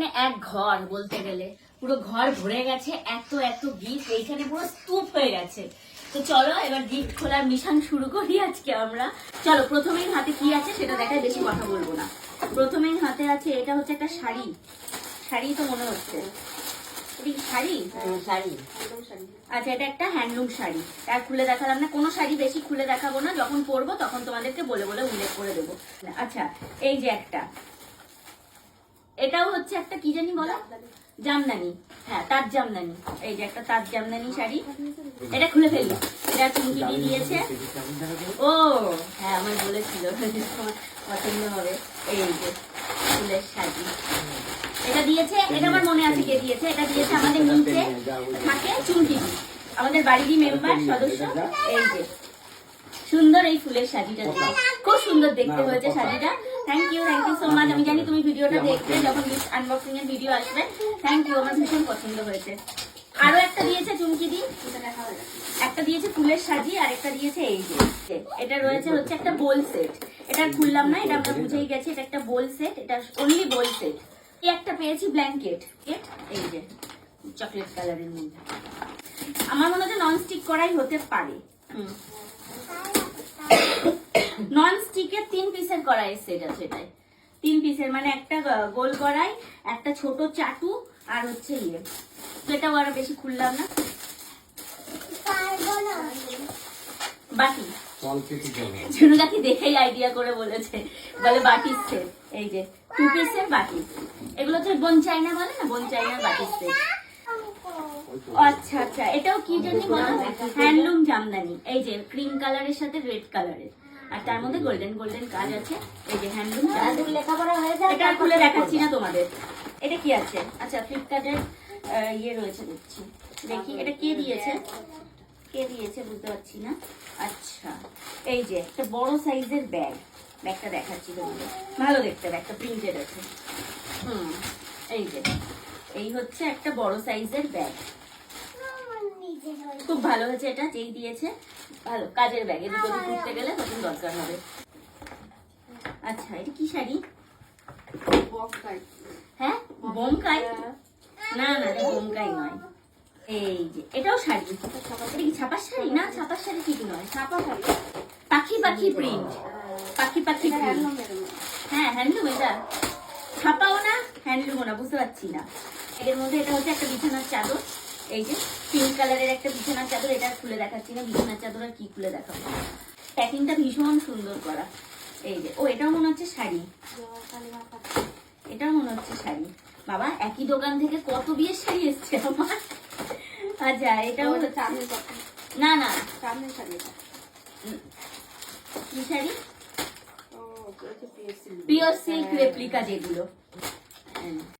এখানে এক ঘর বলতে গেলে। পুরো ঘর ভরে গেছে এত এত গিফট এইখানে পুরো স্তূপ হয়ে গেছে। তো চলো এবার গিফট খোলার মিশন শুরু করি আজকে আমরা। চলো প্রথমেই হাতে কি আছে সেটা দেখায় বেশি কথা বলব না। প্রথমেই হাতে আছে এটা হচ্ছে একটা শাড়ি। শাড়ি তো মনে হচ্ছে। এটা শাড়ি? শাড়ি। আচ্ছা এটা একটা হ্যান্ডলুম শাড়ি। আর খুলে দেখালাম না কোনো শাড়ি বেশি খুলে দেখাবো না। যখন পরবো তখন তোমাদেরকে বলে বলে উল্লেখ করে দেবো। আচ্ছা এই যে একটা। এটাও হচ্ছে একটা কি জানি বলো? জামদানি। হ্যাঁ তার জামদানি। এই যে একটা তার জামদানি শাড়ি। এটা খুলে ফেলি এটা চুমকি দিয়ে দিয়েছে। ও হ্যাঁ আমার বলেছিল। পছন্দ হবে। এই যে, ফুলের শাড়ি। এটা দিয়েছে, এটা আমার মনে আছে কে দিয়েছে। এটা দিয়েছে আমাদের নিচে থাকে চুমকি আমাদের বাড়িরই মেম্বার, সদস্য। এই যে সুন্দর এই ফুলের শাড়িটা। খুব সুন্দর দেখতে হয়েছে শাড়িটা। Thank you thank you so much আমি জানি তুমি ভিডিওটা দেখবে যখন আনবক্সিং এর ভিডিও আসবে। থ্যাংক ইউ আমার ভীষণ পছন্দ হয়েছে। আরও একটা দিয়েছে চুমকি দি। একটা দিয়েছে ফুলের সাজি আর একটা দিয়েছে এই যে। এটা রয়েছে হচ্ছে একটা বোল সেট এটা খুললাম না এটা আমরা বুঝেই গেছি এটা একটা বোল সেট এটা অনলি বোল সেট এই একটা পেয়েছি ব্ল্যাঙ্কেট এই যে চকলেট কালারের মধ্যে। আমার মনে হচ্ছে নন স্টিক করাই হতে পারে। নন স্টিকের তিন পিসের কড়াই সেট আছে এটাই তিন পিসের মানে একটা গোল কড়াই একটা ছোট চাটু আর হচ্ছে ইয়ে। তো এটাও আরও বেশি খুললাম না। বাটি। ঝুনুদাকে দেখেই আইডিয়া করে বলেছে। বলে বাটির সেট এই যে টু পিসের বাটি। এগুলো হচ্ছে বোন চাইনা বলে না? বোন চাইনার বাটির সেট আচ্ছা আচ্ছা। এটাও কি জানি বলো? হ্যান্ডলুম জামদানি। এই যে ক্রিম কালারের সাথে রেড কালারের আর তার মধ্যে গোল্ডেন গোল্ডেন কাজ আছে। এই যে হ্যান্ডলুম লেখাপড়া হয়ে যায় এটা খুলে দেখাচ্ছি না তোমাদের। এটা কি আছে? আচ্ছা ফ্লিপকার্টের ইয়ে রয়েছে দেখছি। দেখি এটা কে দিয়েছে? কে দিয়েছে বুঝতে পারছি না। আচ্ছা এই যে একটা বড় সাইজের ব্যাগ। ব্যাগটা দেখাচ্ছি তোমাদের। ভালো দেখতে ব্যাগটা প্রিন্টেড আছে। হুম এই যে। এই হচ্ছে একটা বড় সাইজের ব্যাগ। খুব ভালো হয়েছে এটা যেই দিয়েছে ভালো কাজের ব্যাগ এদিকে ওদিক ঘুরতে গেলে তখন দরকার হবে। আচ্ছা এটা কি শাড়ি? হ্যাঁ বোমকাই? না না এটা বোমকাই নয়। এই যে এটাও শাড়ি। এটা কি ছাপার শাড়ি? না ছাপার শাড়ি ঠিক নয়। ছাপা শাড়ি। পাখি পাখি প্রিন্ট পাখি পাখি প্রিন্ট হ্যাঁ হ্যান্ডলুম এটা। ছাপাও না হ্যান্ডলুমও না বুঝতে পারছি না। এর মধ্যে এটা হচ্ছে একটা বিছানার চাদর। এই যে পিঙ্ক কালারের একটা বিছানার চাদর এটা খুলে দেখাচ্ছি না বিছানার চাদর আর কি খুলে দেখাবো? প্যাকিংটা ভীষণ সুন্দর করা। এই যে ও এটাও মনে হচ্ছে শাড়ি। এটাও মনে হচ্ছে শাড়ি। বাবা একই দোকান থেকে কত বিয়ের শাড়ি এসছে আমার? আচ্ছা এটাও না না। উম, কি শাড়ি? পিওর সিল্ক রেপ্লিকা যেগুলো। হ্যাঁ।